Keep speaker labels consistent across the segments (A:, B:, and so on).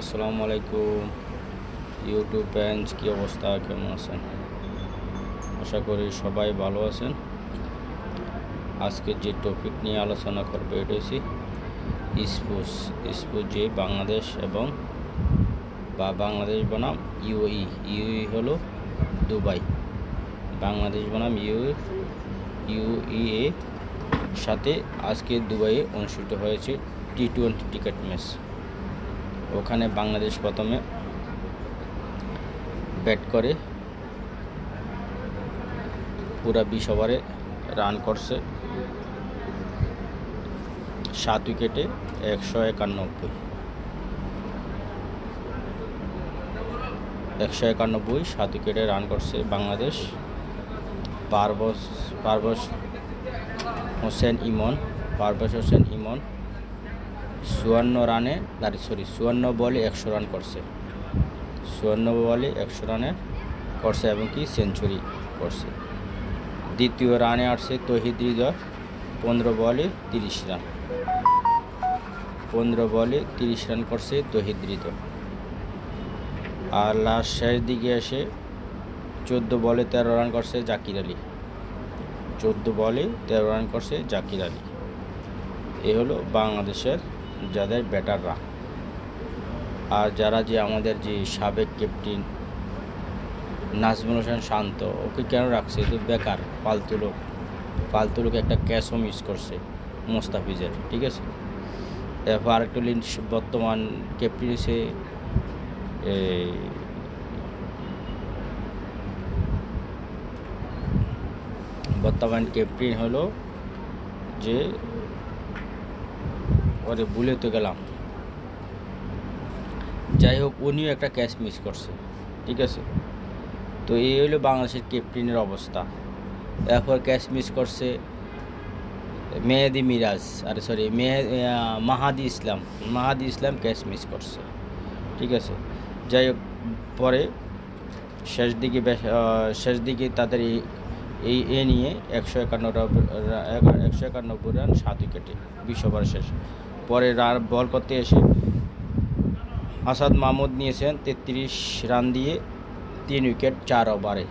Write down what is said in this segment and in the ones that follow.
A: আসসালামু আলাইকুম YouTube fans কী অবস্থা? কেমন আছেন? আশা করি সবাই ভালো আছেন। আজকে যে টপিক নিয়ে আলোচনা করবে, এটা হচ্ছে স্পোর্টস স্পোর্টস যে বাংলাদেশ এবং বা বাংলাদেশ বনাম ইউই ইউই হলো দুবাই। বাংলাদেশ বনাম ইউ ইউইএ সাথে আজকে দুবাইয়ে অনুষ্ঠিত হয়েছে টি টোয়েন্টি ক্রিকেট ম্যাচ। ওখানে বাংলাদেশ প্রথমে ব্যাট করে। পুরা বিশ ওভারে রান করছে। সাত উইকেটে একশো একানব্বই। একশো একানব্বই, সাত উইকেটে রান করছে বাংলাদেশ। পারভস পারভস হোসেন ইমন, পারভেজ হোসেন ইমন চুয়ান্ন রানে দাঁড়ি সরি চুয়ান্ন বলে একশো রান করছে। চুয়ান্ন বলে একশো রানে করছে এবং কি সেঞ্চুরি করছে। দ্বিতীয় রানে আসছে তহিদ হৃদয়, পনেরো বলে তিরিশ রান। পনেরো বলে তিরিশ রান করছে তহিদ হৃদয়। আর লাস্ট শেষ দিকে এসে চোদ্দ বলে তেরো রান করছে জাকির আলী। চোদ্দ বলে তেরো রান করছে জাকির আলী। এ হলো বাংলাদেশের যাদের ব্যাটাররা আর যারা যে আমাদের যে সাবেক ক্যাপ্টেন নাজমুল হোসেন শান্ত, ওকে কেন রাখছে? তো বেকার ফালতু লোক। লোক একটা ক্যাশও মিস করছে মোস্তাফিজের, ঠিক আছে? এরপর আরেকটু লিন বর্তমান ক্যাপ্টেন এই বর্তমান ক্যাপ্টেন হলো যে ওরে ভুলে তো গেলাম। যাই হোক, উনিও একটা ক্যাচ মিস করছে, ঠিক আছে? তো এই হলো বাংলাদেশের ক্যাপ্টেনের অবস্থা। এরপর ক্যাচ মিস করছে মেহেদি মিরাজ, আরে সরি মেহে মাহাদি ইসলাম। মাহাদি ইসলাম ক্যাচ মিস করছে, ঠিক আছে? যাই হোক, পরে শেষ দিকে শেষ দিকে তাদের এই এ নিয়ে একশো একান্ন একশো একানব্বই রান, সাত উইকেটে, বিশ ওভার শেষ। পরে বল করতে এসে আসাদ মাহমুদ নিয়েছেন তেত্রিশ রান দিয়ে তিন উইকেট, চার ওভারে।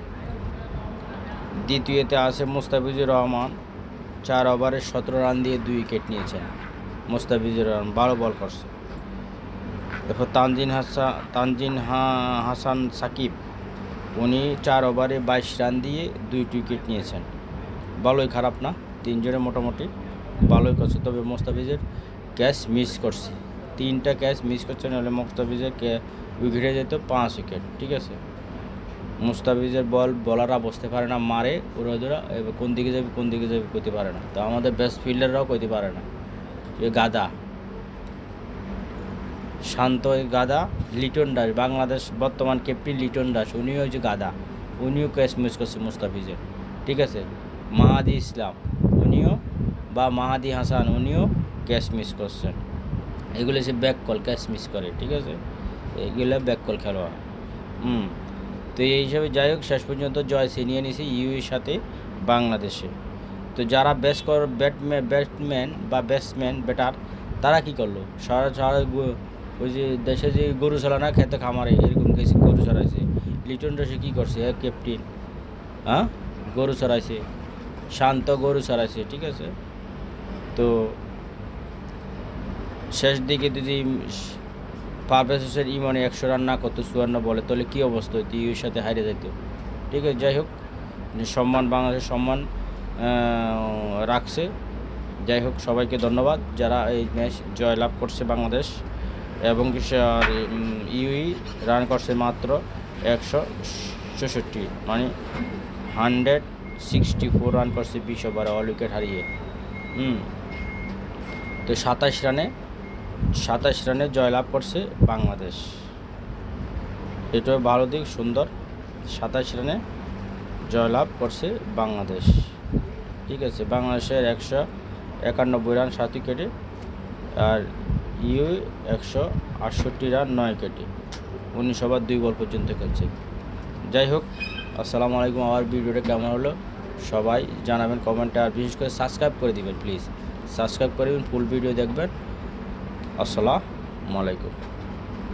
A: দ্বিতীয়তে আছে মুস্তাফিজুর রহমান, চার ওভারে সতেরো রান দিয়ে দুই উইকেট নিয়েছেন। মুস্তাফিজুর রহমান বারো বল করছে। এরপর তানজিন হাসান তানজিন হাসান সাকিব, উনি চার ওভারে বাইশ রান দিয়ে দুইটি উইকেট নিয়েছেন। ভালোই খারাপ না তিনজনে মোটামুটি ভালোই করছে। তবে মোস্তাফিজের ক্যাচ মিস করছে। তিনটা ক্যাচ মিস করছে, নাহলে মোস্তাফিজের উইকেটে যেত পাঁচ উইকেট, ঠিক আছে? মুস্তাফিজের বল, বলাররা বসতে পারে না, মারে ওরা এবার কোন দিকে যাবে, কোন দিকে যাবে করতে পারে না। তো আমাদের বেস্ট ফিল্ডাররাও করতে পারে না। যে গাদা। শান্ত গাদা, লিটন দাস, বাংলাদেশ বর্তমান ক্যাপ্টেন লিটন দাস, উনিও হচ্ছে গাদা। উনিও ক্যাচ মিস করছে মুস্তাফিজের, ঠিক আছে? মাহাদি ইসলাম, উনিও, বা মাহাদি হাসান, উনিও ক্যাচ মিস করছেন এগুলো সে ব্যাক কল ক্যাচ মিস করে, ঠিক আছে? এগুলো ব্যাক কল খেলোয়াড়। হুম, তো এই হিসাবে যাই হোক, শেষ পর্যন্ত জয় ছিনিয়ে নিয়েছে ইউএর সাথে বাংলাদেশে। তো যারা ব্যাস কর ব্যাটম্যান ব্যাটম্যান বা ব্যাটসম্যান ব্যাটার তারা কি করল? সারা সারা ওই যে দেশে যে গরু চালানা খেতে খামারে, এরকম কিছু গরু চড়াইছে। লিটন দাসে কী করছে? হ্যাঁ ক্যাপ্টেন হ্যাঁ? গরু চড়াইছে, শান্ত গরু চড়াইছে, ঠিক আছে? তো শেষ দিকে যদি পারভেজ হোসেন ইমনে একশো রান না করতো চুয়ান্ন বলে তাহলে কী অবস্থা হইতো ইউর সাথে হারিয়ে যেত ঠিক আছে যাই হোক সম্মান বাংলাদেশের সম্মান রাখছে যাই হোক সবাইকে ধন্যবাদ যারা এই ম্যাচ জয়লাভ করছে বাংলাদেশ এবং ইউই রান করছে মাত্র একশো চৌষট্টি মানে হান্ড্রেড সিক্সটি ফোর রান করছে বিশ ওভারে অল উইকেট হারিয়ে হুম তো সাতাশ রানে সাতাশ রানে জয়লাভ করছে বাংলাদেশ। এটাও ভালো দিক, সুন্দর। সাতাশ রানে জয়লাভ করছে বাংলাদেশ। ঠিক আছে, বাংলাদেশের একশো একানব্বই রান সাত উইকেটে আর ইউ একশো আটষট্টি রান নয় উইকেটে। উনিশ ওভার দুই বল পর্যন্ত খেলছে। যাই হোক, আসসালামু আলাইকুম। আমার ভিডিওটা কেমন হলো সবাই জানাবেন কমেন্টে। আর বিশেষ করে সাবস্ক্রাইব করে দিবেন, প্লিজ। সাবস্ক্রাইব করে দিবেন, ফুল ভিডিও দেখবেন। আসসালামু আলাইকুম।